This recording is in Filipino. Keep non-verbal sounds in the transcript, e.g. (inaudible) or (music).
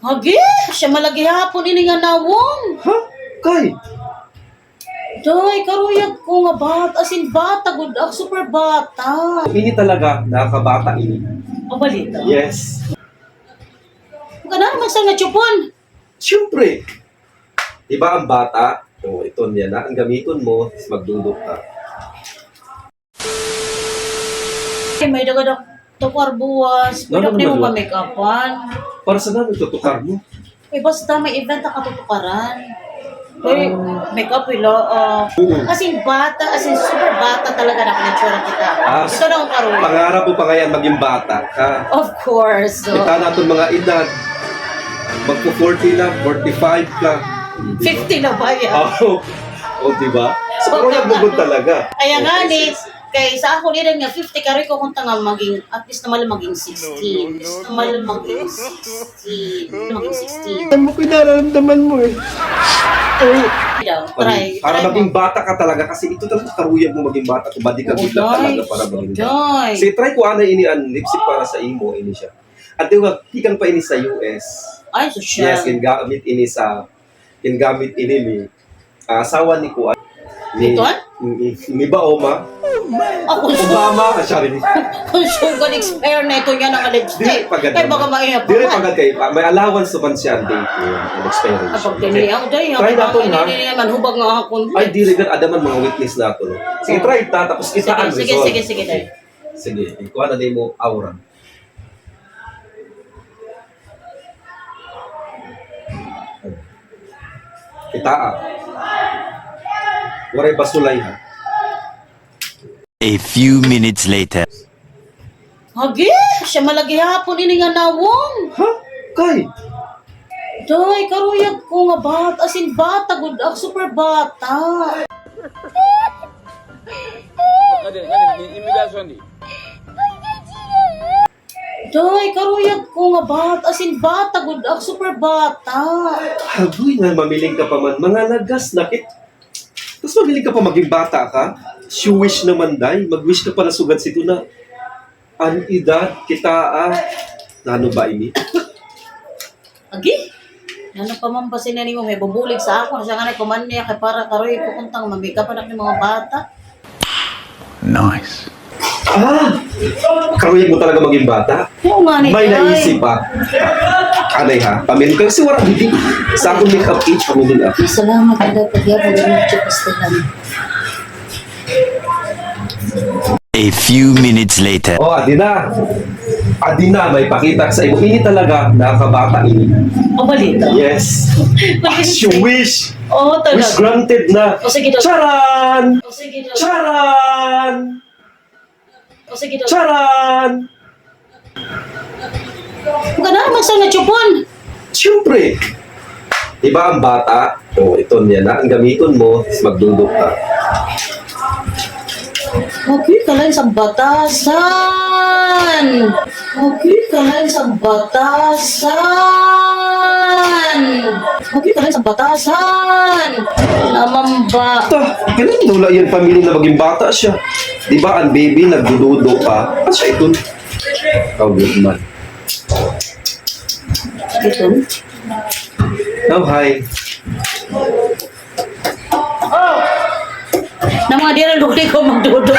Hagi, siya malagi hapon ini nga nawong. Ha? Kay? Day, karuyag ko nga bat, as in bata, good, ah, super bata. Ini talaga, nakakabata ini. Pabalita. Yes. Kana naman sa nga chupon. Siyempre. Diba ang bata? O, ito niya na. Ang gamiton mo, magdudok ka. Ay, may dagadak tukar buwas. Ano Pidak ni mo naman ka make-upan. Para sa namin, tutukar mo. Eh, basta may event na katutukaran. Eh, make-up ila. ah Oo. as in bata, as in super bata talaga na kinitsura kita. Ah, Ito na ang karoon. Pangarap mo pa kaya maging bata ka. Of course. So, Kita natin mga edad. Magpo-40 na, 45 ka. 50 na ba yan? Oo. (laughs) Oh, diba? So, pero nagbubod talaga. Kaya nga ni, kay sa ako nila nga 50 karoy ko kung nga maging at least naman maging 16. At least (laughs) naman maging 16. Maging 16. Alam mo, pinararamdaman mo eh. Daw, try. Para try maging mo. bata ka talaga kasi ito talaga karuyag mo maging bata kung badi ka Oo, gudla talaga para maging bata. Joy. Sige, try ko ana ini ang lipstick para sa imo ini siya. At diwa, hikan pa ini sa US. Ay, so siya. Yes, gingamit ini sa gingamit ini ni ah, asawa ni ko ni ah? ni, ni Baoma. Ako Obama, ah, sorry. Kung sugar expire na ito niya ng Dili lipstick. pagad. Kaya baka maingat Dili pagad kay pa. May allowance naman siya ang date niya, ang expiration. Kapag diniyaw, dahil Try na. Hindi naman hubag nga ako. Ay, dili gan adaman mga witness nato. No? Sige, try ta tapos Sige, kita ang sige, result. sige, sige, dahil. Sige, ikuha na din mo aura. Kita ah. Waray basulay ha. A few minutes later. Hagi, siya malagi hapon ini nga nawong. Ha? Kay? Day, karuyag ko nga bat, as in bata, good, ah, super bata. Day, karuyag ko nga bat, as in bata, good, ah, super bata. Hagoy nga mamiling ka pa man. Mga lagas nakit. Tapos mamiling ka pa maging bata ka. Wish naman day. Mag-wish ka pa na sugad sito na. An edad kita ah. Ano ba ini? Agi? Ano pa man ba sinani mo, may bubulig sa ako, siya nga na kumanya, kay para karoy ko kuntang mamika pa na ng mga bata. Nice. Ah! Karuyag mo talaga maging bata? Oo nga ni May naisip pa. Anay ha? Pamilya ka kasi wala hindi. Sa akong make-up age, pamilya. Salamat kada pagyapon ng medyo pastilan. A few minutes later. Oh, Adina. Adina, may pakita sa imo. Ini talaga, nakakabata ini. Pabalita. Yes. As you wish. Wish talaga. granted na. O sige daw. Charan! O sige daw. Charan! O sige daw. Charan! Huwag na naman sa nachupon. Siyempre. Diba ang bata? Oh, ito niya na. Ang gamiton mo is magdudok ka. Okay ka lang sa batasan. Okay ka lang sa batasan. Ka lang sa batasan. Naman ba? Ta, ganun wala yan pamilya na maging bata siya. Diba ang baby nagdududo pa? At siya ito. Oh, good man. Ito. Oh, hi. Na mga lukti ko magdudok.